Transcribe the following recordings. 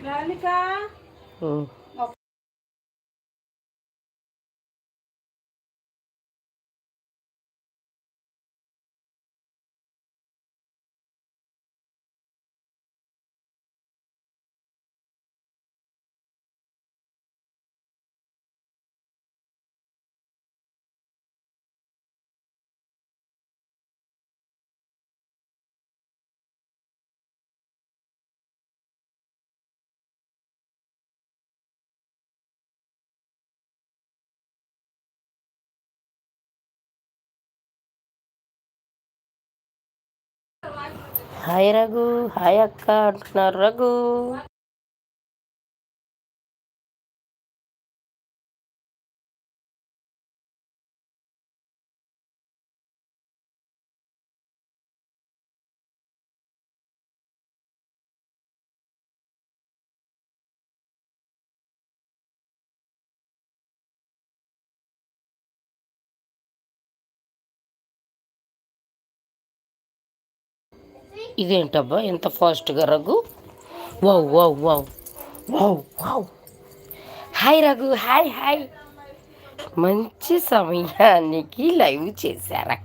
Lali ka? Oo. Oh. Hi Raghu hi అక్క అంటున్నారు రఘు. ఇదేంటబ్బా ఎంత ఫాస్ట్గా Raghu? Wow wow wow. Wow wow. Hi Raghu hi hi. మంచి సమయానికి లైవ్ చేశారా?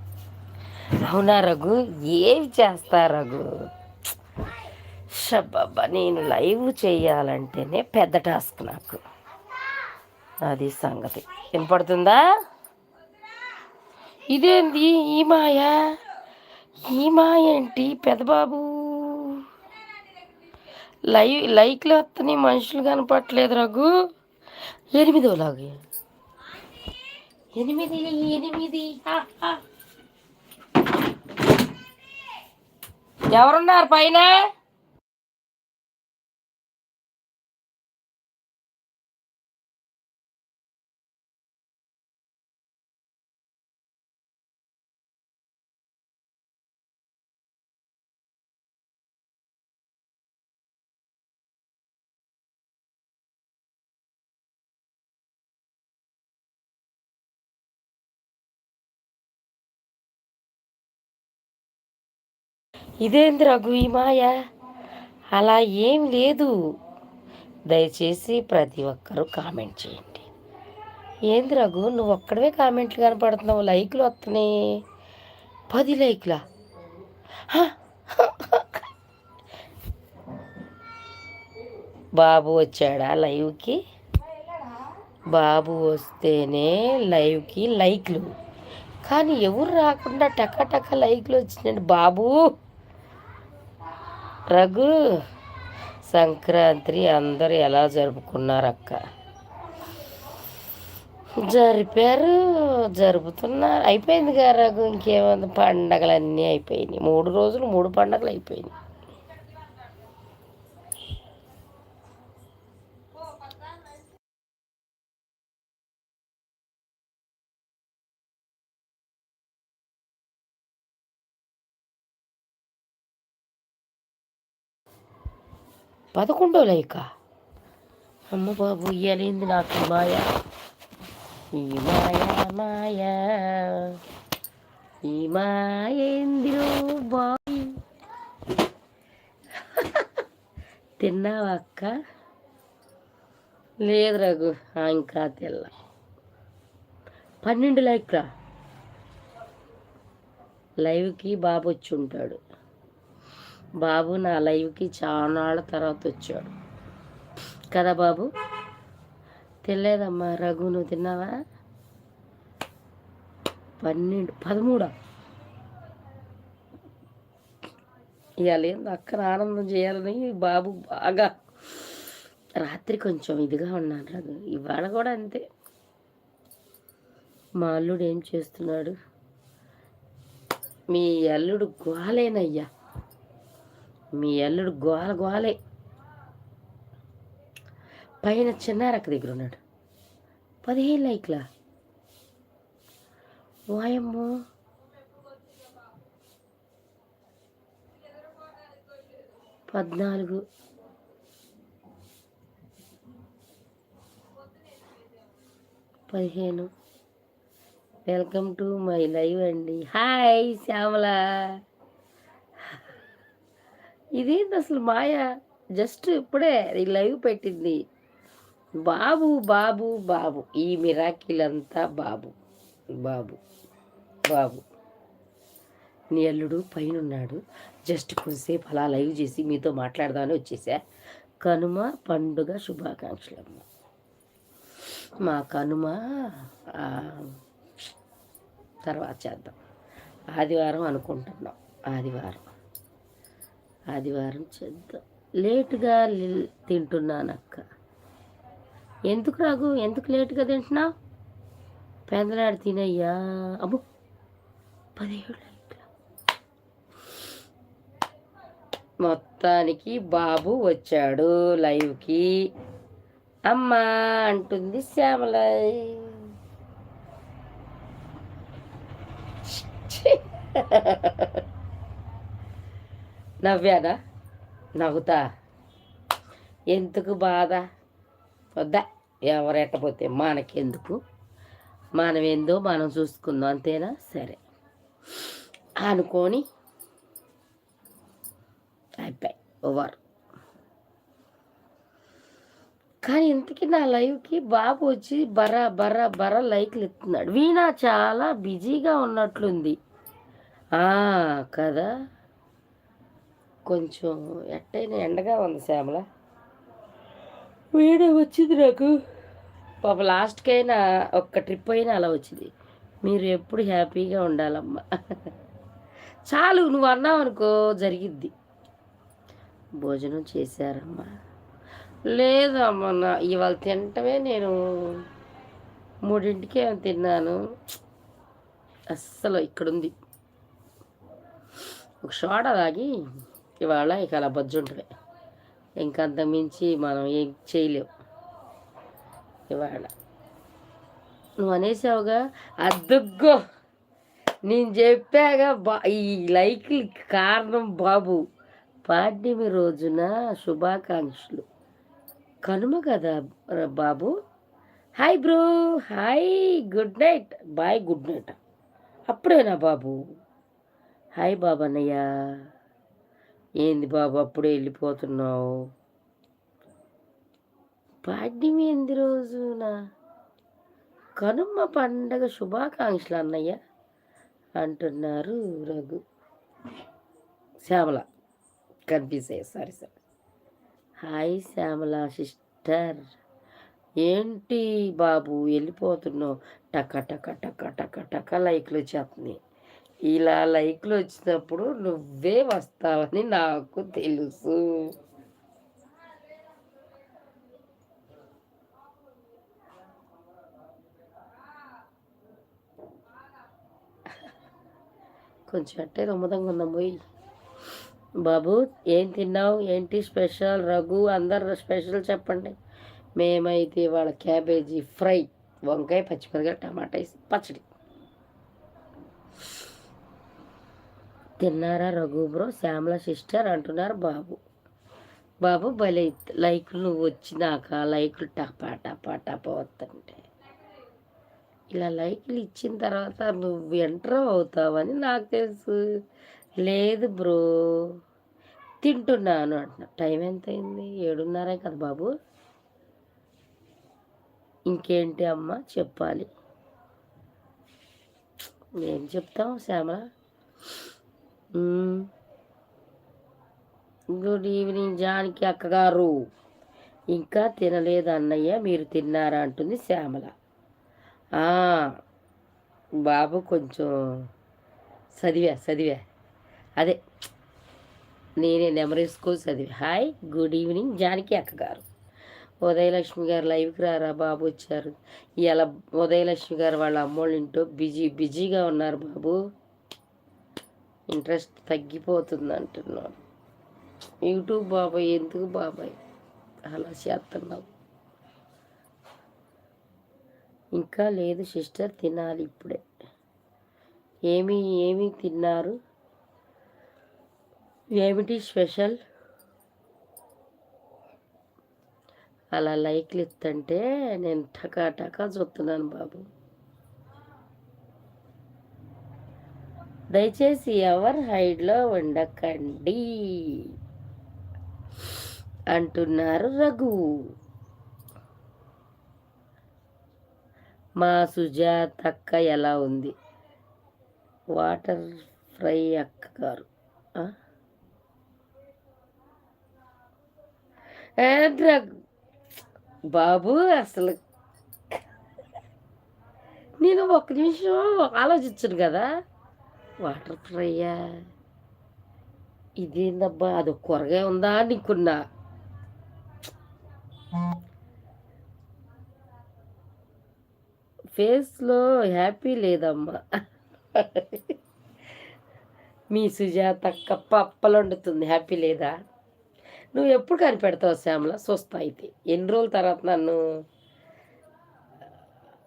అవునా రఘు? ఏమి చేస్తా రఘు? షబ్బబ్బా నేను లైవ్ చేయాలంటేనే పెద్ద టాస్క్ నాకు. అది సంగతి. వినపడుతుందా? ఇదేంది ఈ మాయా? ఈమా ఏంటి పెదబాబు? లైవ్ లైక్లు వస్తున్నాయి మనుషులు కనపట్లేదు రఘు. ఎనిమిదోలాగే. ఎనిమిది ఎనిమిది ఎవరున్నారు పైన? ఇదేంది రఘు ఈ మాయ? అలా ఏం లేదు. దయచేసి ప్రతి ఒక్కరూ కామెంట్ చేయండి. ఏంది రఘు నువ్వు ఒక్కడవే కామెంట్లు కనపడుతున్నావు లైక్లు వస్తున్నాయి. పది లైక్లా? బాబు వచ్చాడా లైవ్కి? బాబు వస్తేనే లైవ్కి లైక్లు. కానీ ఎవరు రాకుండా టక టక లైక్లు వచ్చినాయండి బాబు. రఘు సంక్రాంతి అందరూ ఎలా జరుపుకున్నారు అక్క జరిపారు జరుపుతున్నారు. అయిపోయింది కదా రఘు ఇంకేముంది? పండగలన్నీ అయిపోయినాయి. మూడు రోజులు మూడు పండగలు అయిపోయినాయి. పదకొండో లైక. అమ్మ బాబు ఇయ్యలేంది నాకు మాయ. ఈ మాయ మాయ. ఈ మాయందిరో బాయ్ తిన్నావా అక్క? లేదు రఘు ఇంకా తెల్ల పన్నెండు లైక్రా లైవ్కి బాబు వచ్చి ఉంటాడు. బాబు నా లైవ్కి చాలా తర్వాత వచ్చాడు. కదా బాబు? తెలియదమ్మా రఘు నువ్వు తిన్నావా? పన్నెండు పదమూడా? ఇవాళ ఏంది అక్కడ ఆనందం చేయాలని బాబు బాగా రాత్రి కొంచెం ఇదిగా ఉన్నాను రఘు. ఇవాళ కూడా అంతే. మా అల్లుడు ఏం చేస్తున్నాడు? మీ అల్లుడు గోలేనయ్యా. మీ అల్లుడు గోల గోలే. పైన చిన్నారక్క దగ్గర ఉన్నాడు. పదిహేను లైక్లా. వాయమ్మో పద్నాలుగు. పదిహేను. వెల్కమ్ టు మై లైవ్ అండి. హాయ్ శ్యామల. ఇదేంటి అసలు మాయ? జస్ట్ ఇప్పుడే లైవ్ పెట్టింది. బాబు బాబు బాబు. ఈ మిరాకిల్ అంతా బాబు. బాబు బాబు. నీ అల్లుడు పైన ఉన్నాడు జస్ట్ కొంతసేపు అలా లైవ్ చేసి మీతో మాట్లాడదామని వచ్చేసా. కనుమ పండుగ శుభాకాంక్షలమ్మ. మా కనుమ తర్వాత చేద్దాం. ఆదివారం అనుకుంటున్నాం. ఆదివారం. ఆదివారం చేద్దాం. లేటుగా తింటున్నానక్క. ఎందుకు రాగు ఎందుకు లేటుగా తింటున్నావు? పెందలాడు తినయ్యా. అమ్మో పదిహేడు ఇట్లా మొత్తానికి బాబు వచ్చాడు లైవ్కి. అమ్మా అంటుంది శ్యామల. నవ్వానా? నవ్వుతా. ఎందుకు బాధ? వద్దా. ఎవరెట్టపోతే మనకెందుకు? మనం ఏందో మనం చూసుకుందాం అంతేనా? సరే. అనుకొని అయిపోయి ఓవర్. కానీ ఇంతకీ నా లైవ్కి బాబు వచ్చి బర బర బర లైక్లు ఇస్తున్నాడు. వీణ చాలా బిజీగా ఉన్నట్లుంది. ఆ, కదా? కొంచెం ఎట్టయినా ఎండగా ఉంది శ్యామల. వీడియో వచ్చింది నాకు. పాప లాస్ట్కైనా ఒక్క ట్రిప్ అయినా అలా వచ్చింది. మీరు ఎప్పుడు హ్యాపీగా ఉండాలమ్మా. చాలు నువ్వు అన్నావు అనుకో జరిగిద్ది. భోజనం చేశారమ్మా. లేదమ్మా నా ఇవాళ తింటమే నేను. మూడింటికే తిన్నాను. అస్సలు ఇక్కడుంది. ఒక షోడ తాగి ఇవాళ ఇక అలా బజ్జుంటమే ఇంకంత మించి మనం ఏం చేయలేం. ఇవాళ. నువ్వు అనేసావుగా అద్దుగ్గో నేను చెప్పాగా బా ఈ లైక్లు కారణం బాబు. పాడ్యమి రోజున శుభాకాంక్షలు. కనుమ కదా బాబు? Hi bro hi good night bye good night అప్పుడేనా బాబు? హాయ్ బాబు ఏంది బాబు అప్పుడే వెళ్ళిపోతున్నావు? పాడ్యం ఏంది రోజున? కనుమ పండగ శుభాకాంక్షలు అన్నయ్య అంటున్నారు రఘు. శ్యామల కన్ఫ్యూజ్ అయ్యా sorry sir. Hi Shyamala sister. ఏంటి బాబు వెళ్ళిపోతున్నావు? టక టక టక టక టక లైక్లు వచ్చేస్తున్నాయి. ఇలా లైక్లు వచ్చినప్పుడు నువ్వే వస్తావని నాకు తెలుసు. కొంచెం అట్టే రొమ్మదంగా ఉందాం పోయి బాబు ఏం తిన్నావు? ఏంటి స్పెషల్? రఘు అందరు స్పెషల్ చెప్పండి. మేమైతే వాళ్ళ క్యాబేజీ ఫ్రై వంకాయ పచ్చిమిరకాయ టమాటా వేసి పచ్చడి. తిన్నారా రఘు బ్రో? శ్యామల సిస్టర్ అంటున్నారు బాబు. బాబు భలే లైకులు నువ్వు వచ్చినాక లైకులు టపా టపా టపా వస్తుంటే. ఇలా లైకులు ఇచ్చిన తర్వాత నువ్వు ఎంటర్ అవుతావని నాకు తెలుసు. లేదు బ్రో. తింటున్నాను అంటున్నా. టైం ఎంత అయింది ఏడున్నరే కదా బాబు. ఇంకేంటి అమ్మ? చెప్పాలి. ఏం చెప్తాం శ్యామల? గుడ్ ఈవినింగ్ జానకి అక్కగారు ఇంకా తినలేదు అన్నయ్య మీరు తిన్నారా అంటుంది శ్యామల. బాబు కొంచెం చదివా చదివా. అదే నేనే నెమరేసుకో చదివా. హాయ్ గుడ్ ఈవినింగ్ జానకి అక్కగారు ఉదయలక్ష్మి గారు లైవ్కి రారా బాబు వచ్చారు. ఇలా ఉదయలక్ష్మి గారు వాళ్ళ అమ్మోళ్ళ ఇంటో బిజీ బిజీగా ఉన్నారు బాబు. ఇంట్రెస్ట్ తగ్గిపోతుంది అంటున్నారు యూట్యూబ్ బాబాయ్ ఎందుకు బాబాయ్? అలా చేస్తున్నావు. ఇంకా లేదు సిస్టర్ తినాలి ఇప్పుడే. ఏమి ఏమి తిన్నారు? ఏమిటి స్పెషల్? అలా లైక్లు ఇస్తుంటే నేను టకా టకా చూస్తున్నాను బాబు. దయచేసి ఎవర్ హైడ్లో ఉండకండి. అంటున్నారు రఘు. మా సుజాత అక్క ఎలా ఉంది? వాటర్ ఫ్రై అక్క గారు బాబు అసలు నేను ఒక నిమిషం ఆలోచించను కదా. వాటర్ ఫ్రైయా ఇదేందబ్బా అది కూరగాయ ఉందా అనుకున్నా ఫేస్లో హ్యాపీ లేదమ్మా. మీ సుజాత అక్క పప్పలు వండుతుంది హ్యాపీ లేదా? నువ్వు ఎప్పుడు కనిపెడతావు శ్యామల? చూస్తా అయితే. ఎన్ని రోజుల తర్వాత నన్ను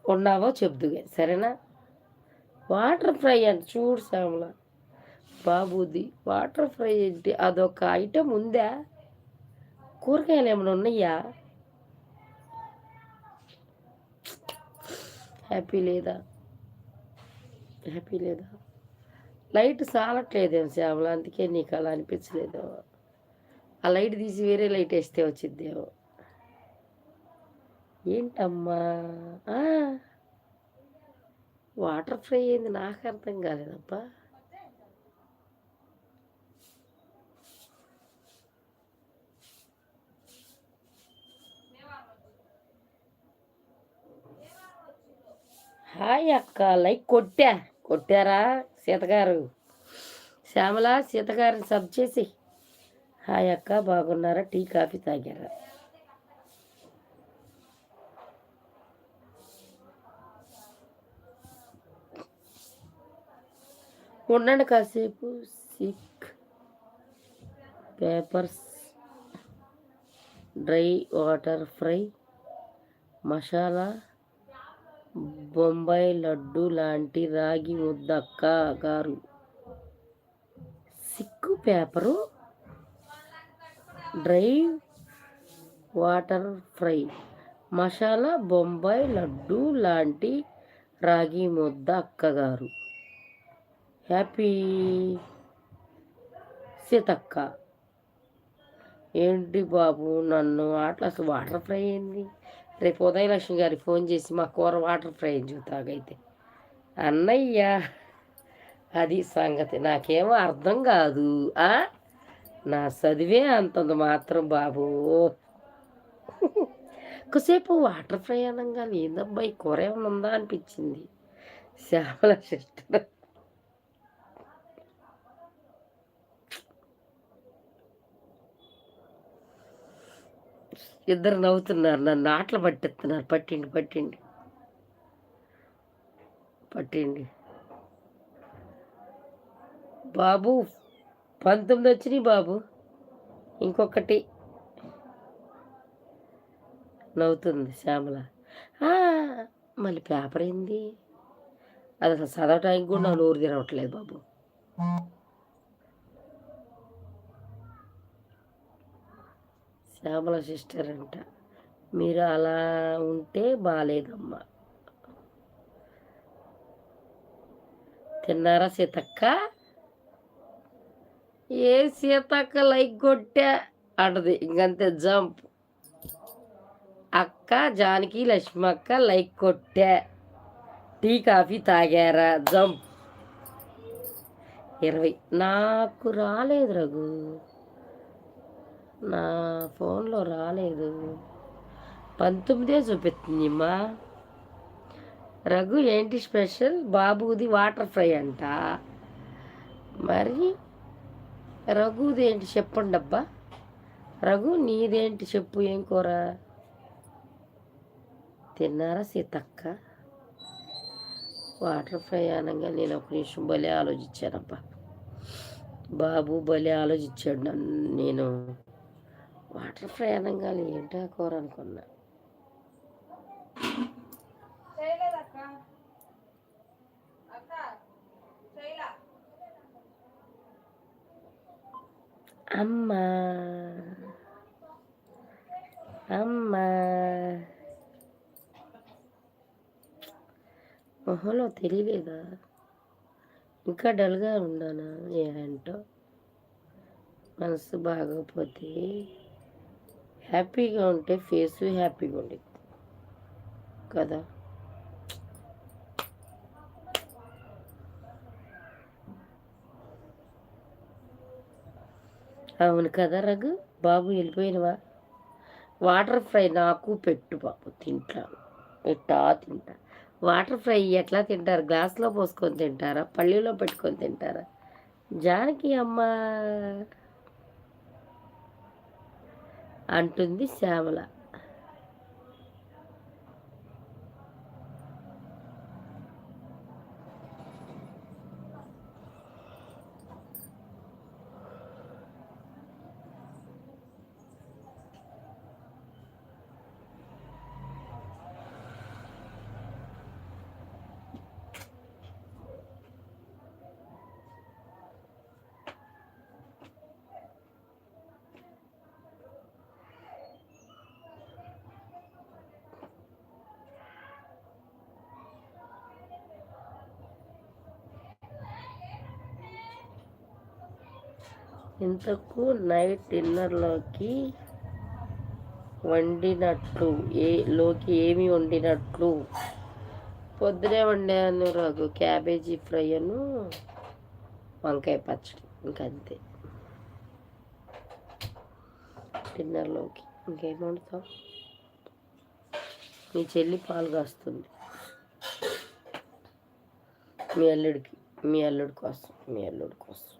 ఉన్నావో చెప్దు సరేనా? వాటర్ ఫ్రై అంట చూడు శ్యామల. బాబుది వాటర్ ఫ్రై ఏంటి? అదొక ఐటెం ఉందా? కూరగాయలు ఏమైనా ఉన్నాయా? హ్యాపీ లేదా? హ్యాపీ లేదా? లైట్ సాలట్లేదేమో శ్యామల అందుకే నీకు అలా అనిపించలేదేమో. ఆ లైట్ తీసి వేరే లైట్ వేస్తే వచ్చిద్దేమో. ఏంటమ్మా? వాటర్ ఫ్రై అయింది నాకు అర్థం కాలేదబ్బా. హాయ్ అక్క లైక్ కొట్టా కొట్టారా సీతగారు? శ్యామల సీతగారిని సబ్ చేసి. హాయ్ అక్క బాగున్నారా? టీ కాఫీ తాగారా? ఉండండి కాసేపు. Sick papers dry water fry masala Bombay laddu లాంటి రాగి ముద్దక్క గారు. Sick paper dry water fry masala Bombay laddu లాంటి రాగి ముద్ద అక్కగారు హ్యాపీ సీతక్క. ఏంటి బాబు నన్ను అట్లా అసలు వాటర్ ఫ్రై అయింది రేపు ఉదయలక్ష్మి గారి ఫోన్ చేసి మా కూర వాటర్ ఫ్రై చూతాగైతే అన్నయ్య అది సంగతి నాకేమో అర్థం కాదు నా చదివే అంతంది మాత్రం బాబు. ఒకసేపు వాటర్ ఫ్రై అనగా ఏందబ్బా ఈ కూర ఏమైనా ఉందా అనిపించింది. శ్యామల సిస్టర్ ఇద్దరు నవ్వుతున్నారు నన్ను ఆటలు పట్టిస్తున్నారు. పట్టిండి పట్టిండి. పట్టిండి. బాబు పంతొమ్మిది వచ్చినాయి బాబు. ఇంకొకటి. నవ్వుతుంది శ్యామల. మళ్ళీ పేపర్ ఏంది? అది అసలు చదవటానికి కూడా నా నోరు తిరగట్లేదు బాబు. శ్యామల సిస్టర్ అంట. మీరు అలా ఉంటే బాగాలేదమ్మా తిన్నారా సీతక్క? ఏ సీతక్క లైక్ కొట్టా? అంటది. ఇంకంతే జంప్. అక్క జానకి లక్ష్మక్క లైక్ కొట్టా. టీ కాఫీ తాగారా? జంప్. ఇరవై. నాకు రాలేదు రఘు. నా ఫోన్లో రాలేదు. పంతొమ్మిదే చూపిస్తుంది అమ్మా రఘు ఏంటి స్పెషల్? బాబుది వాటర్ ఫ్రై అంట. మరి రఘుది ఏంటి చెప్పండి అబ్బా. రఘు నీదేంటి చెప్పు ఏం కూర? తిన్నారా సీతక్క? వాటర్ ఫ్రై అనగా నేను ఒక నిమిషం భలే ఆలోచించానబ్బా. బాబు భలే ఆలోచించాడు నన్ను నేను. వాటర్ ఫ్రై అనగానే ఏంటా కూర అనుకున్నా. అమ్మా. అమ్మా. మొహంలో తెలియలేదా ఇంకా డల్గా ఉన్నానా? ఏంటో మనసు బాగోపోతే హ్యాపీగా ఉంటే ఫేస్ హ్యాపీగా ఉండేది కదా. అవును కదా రఘు బాబు వెళ్ళిపోయినవా? వాటర్ ఫ్రై నాకు పెట్టు బాబు తింటాను పెట్టా తింటా. వాటర్ ఫ్రై ఎట్లా తింటారు? గ్లాస్లో పోసుకొని తింటారా? పళ్ళీలో పెట్టుకొని తింటారా? జానకి అమ్మ. అంటుంది శ్యామల. ఇంతకు నైట్ డిన్నర్లోకి వండినట్లు ఏ లోకి ఏమి వండినట్లు? పొద్దునే వండాను రఘు క్యాబేజీ ఫ్రై అను వంకాయ పచ్చడి ఇంకంతే. డిన్నర్లోకి ఇంకేం వండుతాం మీ చెల్లి పాలు కాస్తుంది. మీ అల్లుడికి మీ అల్లుడి కోసం మీ అల్లుడి కోసం.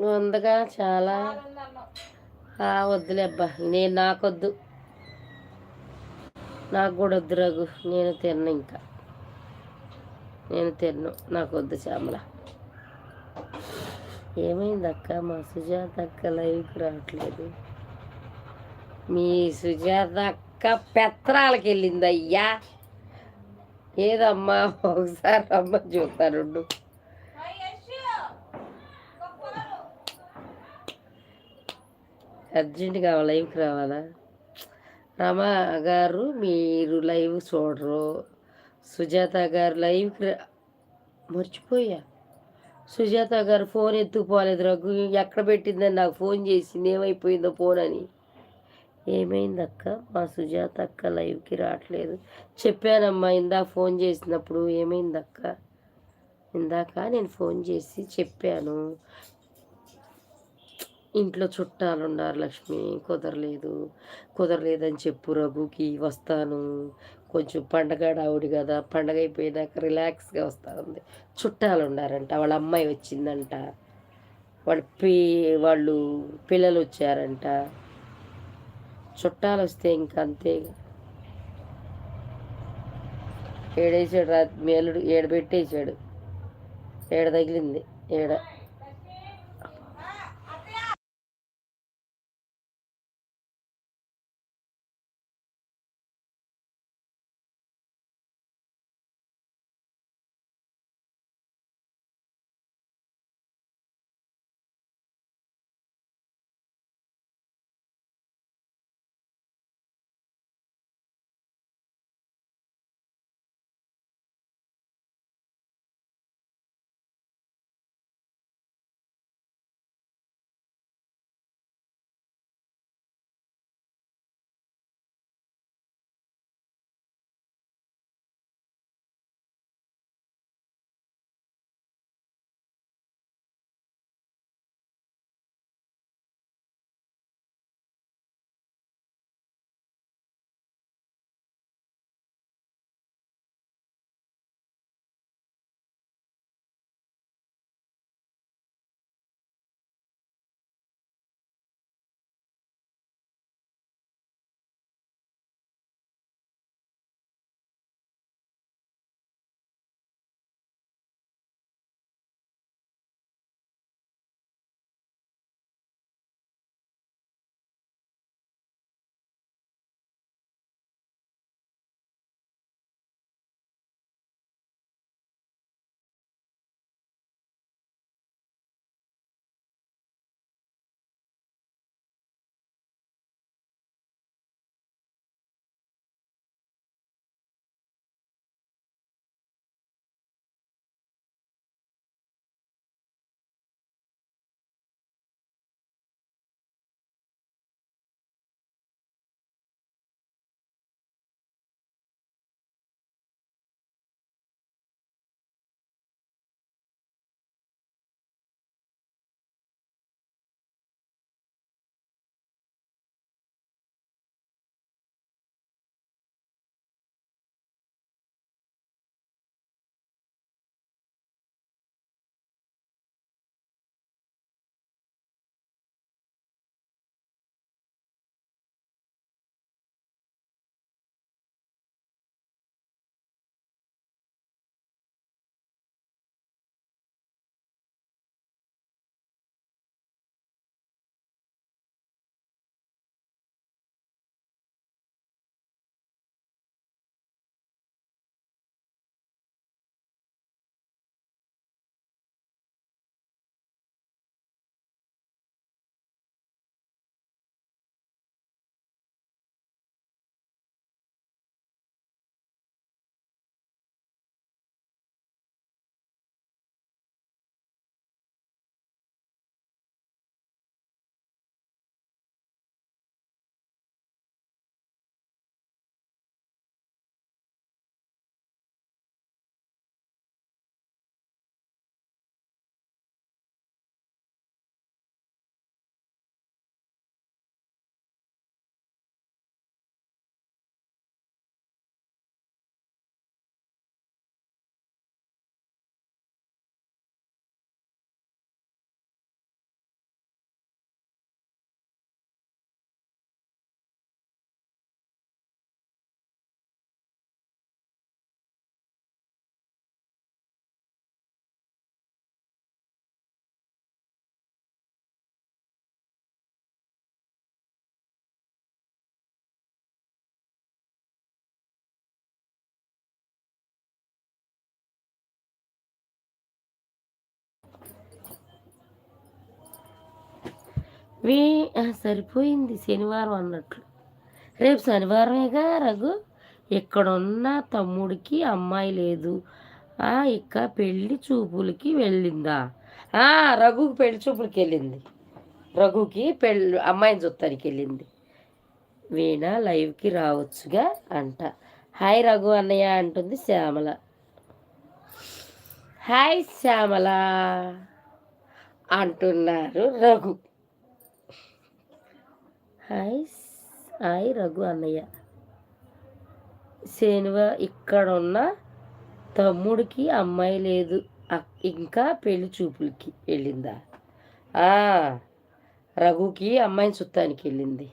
ఉందగా చాలా. ఆ, వద్దులే అబ్బా నేను నాకొద్దు. నాకు కూడా వద్దు రఘు నేను తిన్ను ఇంకా. నేను తిన్ను నాకు వద్దు శ్యామల. ఏమైంది అక్క మా సుజాత అక్క లైవ్కి రావట్లేదు. మీ సుజాత అక్క పెత్తరాలకి వెళ్ళింది అయ్యా ఏదమ్మా? ఒకసారి అమ్మ చూస్తానుండు అర్జెంటుగా లైవ్కి రావాలా? రమ గారు మీరు లైవ్ చూడరు. సుజాత గారు లైవ్కి రా మర్చిపోయా? సుజాత గారు ఫోన్ ఎత్తుకుపోలేదు రఘు. ఎక్కడ పెట్టిందని నాకు ఫోన్ చేసింది. ఏమైపోయిందో ఫోన్ అని. ఏమైంది అక్క మా సుజాత అక్క లైవ్కి రావట్లేదు. చెప్పానమ్మా ఇందాక ఫోన్ చేసినప్పుడు ఏమైంది అక్క ఇందాక నేను ఫోన్ చేసి చెప్పాను. ఇంట్లో చుట్టాలు ఉన్నారు లక్ష్మి కుదరలేదు. కుదరలేదని చెప్పు రఘుకి వస్తాను. కొంచెం పండగ ఆవిడ కదా పండగ అయిపోయినాక రిలాక్స్గా వస్తా చుట్టాలు ఉన్నారంట వాళ్ళ అమ్మాయి వచ్చిందంట. వాళ్ళ పి వాళ్ళు పిల్లలు వచ్చారంట చుట్టాలు వస్తే ఇంక అంతే. ఏడేసాడు రా మేలుడు ఏడబెట్టేసాడు ఏడ తగిలింది? ఏడ? వీ సరిపోయింది శనివారం అన్నట్లు. రేపు శనివారమేగా రఘు? ఇక్కడున్న తమ్ముడికి అమ్మాయి లేదు. ఆ ఇక్క పెళ్ళి చూపులకి వెళ్ళిందా? ఆ రఘుకి పెళ్ళి చూపులకి వెళ్ళింది. రఘుకి పెళ్ళి అమ్మాయిని చూస్తానికి వెళ్ళింది. వీణ లైవ్కి రావచ్చుగా అంట. హాయ్ రఘు అన్నయ్య అంటుంది శ్యామల. హాయ్ శ్యామల అంటున్నారు రఘు. హాయ్ హాయ్ రఘు అన్నయ్య. శనివా ఇక్కడ ఉన్న తమ్ముడికి అమ్మాయి లేదు. ఇంకా పెళ్ళి చూపులకి వెళ్ళిందా? రఘుకి అమ్మాయిని చుట్టానికి వెళ్ళింది.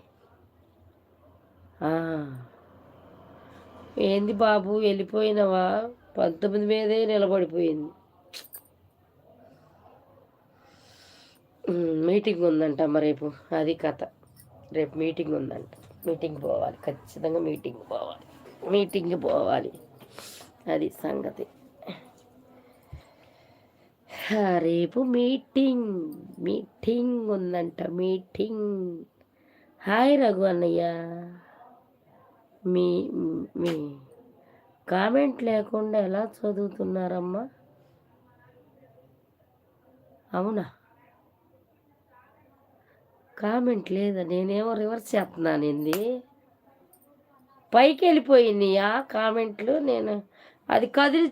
ఏంది బాబు వెళ్ళిపోయినావా? పంతొమ్మిది మీదే నిలబడిపోయింది. మీటింగ్ ఉందంట రేపు. అది కథ. రేపు మీటింగ్ ఉందంట. మీటింగ్ పోవాలి. ఖచ్చితంగా మీటింగ్ పోవాలి. మీటింగ్ పోవాలి. అది సంగతి. రేపు మీటింగ్. మీటింగ్ ఉందంట. మీటింగ్. హాయ్ రఘు అన్నయ్య. మీ మీ కామెంట్ లేకుండా ఎలా చదువుతున్నారమ్మా? అవునా? కామెంట్ లేదా నేనేమో రివర్స్ చేస్తున్నాను ఏంది పైకి వెళ్ళిపోయింది ఆ కామెంట్లు? నేను అది కదిలి